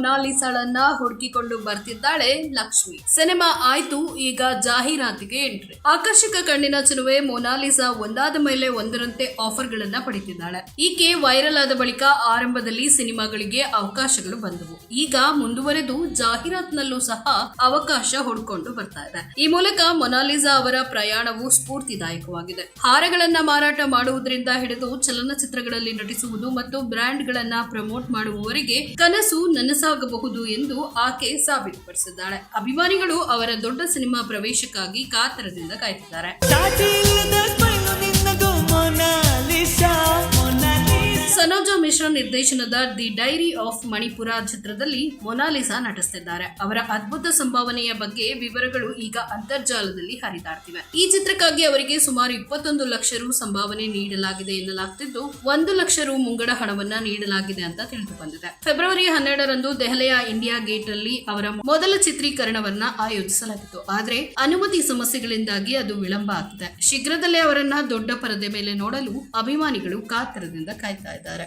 ಮೊನಾಲಿಸಾಳನ್ನ ಹುಡುಕಿಕೊಂಡು ಬರ್ತಿದ್ದಾಳೆ ಲಕ್ಷ್ಮಿ. ಸಿನಿಮಾ ಆಯ್ತು, ಈಗ ಜಾಹೀರಾತಿಗೆ ಎಂಟ್ರಿ. ಆಕರ್ಷಕ ಕಣ್ಣಿನ ಚಲುವೆ ಮೊನಾಲಿಸಾ ಒಂದಾದ ಮೇಲೆ ಒಂದರಂತೆ ಆಫರ್ ಗಳನ್ನ ಪಡೀತಿದ್ದಾಳೆ. ಈಕೆ ವೈರಲ್ ಆದ ಬಳಿಕ ಆರಂಭದಲ್ಲಿ ಸಿನಿಮಾಗಳಿಗೆ ಅವಕಾಶಗಳು ಬಂದವು. ಈಗ ಮುಂದುವರೆದು ಜಾಹೀರಾತ್ನಲ್ಲೂ ಸಹ ಅವಕಾಶ ಹುಡ್ಕೊಂಡು ಬರ್ತಾ ಇದೆ. ಈ ಮೂಲಕ ಮೊನಾಲಿಸಾ ಅವರ ಪ್ರಯಾಣವು ಸ್ಫೂರ್ತಿದಾಯಕವಾಗಿದೆ. ಹಾರಗಳನ್ನ ಮಾರಾಟ ಮಾಡುವುದರಿಂದ ಹಿಡಿದು ಚಲನಚಿತ್ರಗಳಲ್ಲಿ ನಟಿಸುವುದು ಮತ್ತು ಬ್ರ್ಯಾಂಡ್ಗಳನ್ನ ಪ್ರಮೋಟ್ ಮಾಡುವವರೆಗೆ ಕನಸು ನನಸಾಗಬಹುದು ಎಂದು ಆಕೆ ಸಾಬೀತುಪಡಿಸಿದ್ದಾಳೆ. ಅಭಿಮಾನಿಗಳು ಅವರ ದೊಡ್ಡ ಸಿನಿಮಾ ಪ್ರವೇಶಕ್ಕಾಗಿ ಕಾತರದಿಂದ ಕಾಯ್ತಿದ್ದಾರೆ. ನಿರ್ದೇಶನದ ದಿ ಡೈರಿ ಆಫ್ ಮಣಿಪುರ ಚಿತ್ರದಲ್ಲಿ ಮೊನಾಲಿಸಾ ನಟಿಸುತ್ತಿದ್ದಾರೆ ಅವರ ಅದ್ಭುತ ಸಂಭಾವನೆಯ ಬಗ್ಗೆ ವಿವರಗಳು ಈಗ ಅಂತರ್ಜಾಲದಲ್ಲಿ ಹರಿದಾಡ್ತಿವೆ. ಈ ಚಿತ್ರಕ್ಕಾಗಿ ಅವರಿಗೆ ಸುಮಾರು ಇಪ್ಪತ್ತೊಂದು ಲಕ್ಷ ರು ಸಂಭಾವನೆ ನೀಡಲಾಗಿದೆ ಎನ್ನಲಾಗ್ತಿದ್ದು, ಒಂದು ಲಕ್ಷ ರು ಮುಂಗಡ ಹಣವನ್ನ ನೀಡಲಾಗಿದೆ ಅಂತ ತಿಳಿದು ಬಂದಿದೆ ಫೆಬ್ರವರಿ ಹನ್ನೆರಡರಂದು ದೆಹಲಿಯ ಇಂಡಿಯಾ ಗೇಟ್ ಅಲ್ಲಿ ಅವರ ಮೊದಲ ಚಿತ್ರೀಕರಣವನ್ನ ಆಯೋಜಿಸಲಾಗಿತ್ತು. ಆದ್ರೆ ಅನುಮತಿ ಸಮಸ್ಯೆಗಳಿಂದಾಗಿ ಅದು ವಿಳಂಬ ಆಗಿದೆ ಶೀಘ್ರದಲ್ಲೇ ಅವರನ್ನ ದೊಡ್ಡ ಪರದೆ ಮೇಲೆ ನೋಡಲು ಅಭಿಮಾನಿಗಳು ಕಾತರದಿಂದ ಕಾಯ್ತಾ ಇದ್ದಾರೆ.